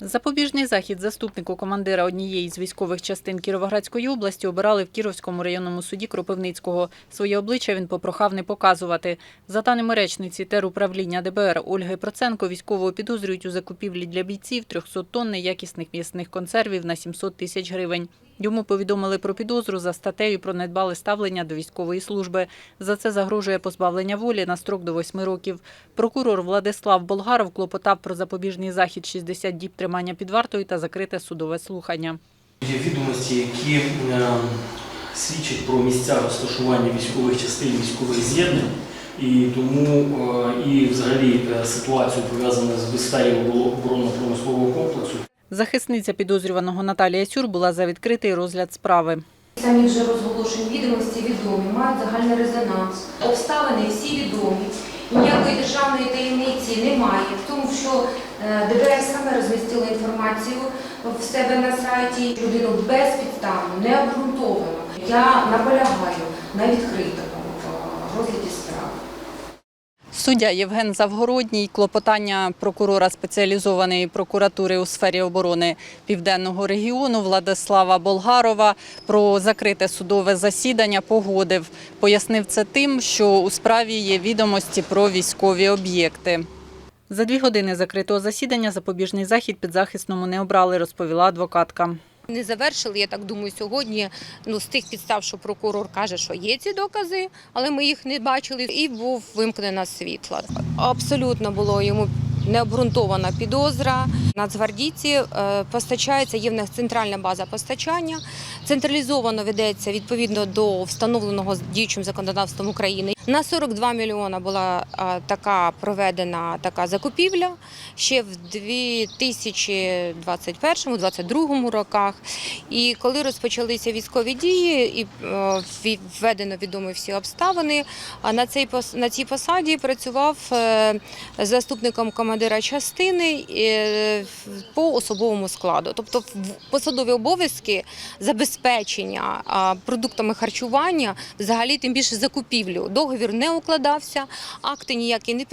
Запобіжний захід заступнику командира однієї з військових частин Кіровоградської області обирали в Кіровському районному суді Кропивницького. Своє обличчя він попрохав не показувати. За даними речниці теруправління ДБР Ольги Проценко, військового підозрюють у закупівлі для бійців 300 тонн неякісних м'ясних консервів на 700 тисяч гривень. Йому повідомили про підозру за статтею про недбале ставлення до військової служби. За це загрожує позбавлення волі на строк до 8 років. Прокурор Владислав Болгаров клопотав про запобіжний захід 60 діб тримання під вартою та закрите судове слухання. Є відомості, які е, свідчать про місця розташування військових частин, військових з'єднань, і тому е, і взагалі е, ситуацію пов'язану з безпеєю оборонно-промислового комплексу. Захисниця підозрюваного Наталія Сюр була за відкритий розгляд справи. Самі вже розголошені відомості відомі, мають загальний резонанс. Обставини всі відомі. Ніякої державної таємниці немає в тому, що е, ДБР саме розмістило інформацію в себе на сайті. Людину безпідставно, необґрунтовано. Я наполягаю на відкритому е, розгляді справи. Суддя Євген Завгородній, клопотання прокурора спеціалізованої прокуратури у сфері оборони Південного регіону Владислава Болгарова про закрите судове засідання погодив. Пояснив це тим, що у справі є відомості про військові об'єкти. За дві години закритого засідання запобіжний захід підзахисному не обрали, розповіла адвокатка. Не завершили, я так думаю, сьогодні. Ну з тих підстав, що прокурор каже, що є ці докази, але ми їх не бачили. І був вимкнена світла. Абсолютно було йому необґрунтована підозра. Нацгвардійці е, постачається, є в них центральна база постачання. Централізовано ведеться відповідно до встановленого діючим законодавством України. На 42 мільйона була така проведена така закупівля ще в 2021-2022 роках. І коли розпочалися військові дії, і е, введено відомі всі обставини. На пос- на цій посаді працював е, заступником командира частини е, по особовому складу. Тобто посадові обов'язки забезпечення продуктами харчування, взагалі тим більше закупівлю. Договір не укладався, акти ніякі не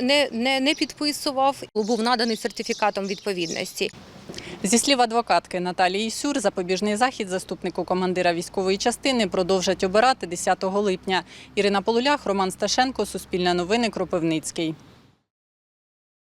не, не, не підписував. Був наданий сертифікатом відповідності. Зі слів адвокатки Наталії Сюр, запобіжний захід заступнику командира військової частини продовжать обирати 10 липня. Ірина Полулях, Роман Сташенко, Суспільне новини, Кропивницький.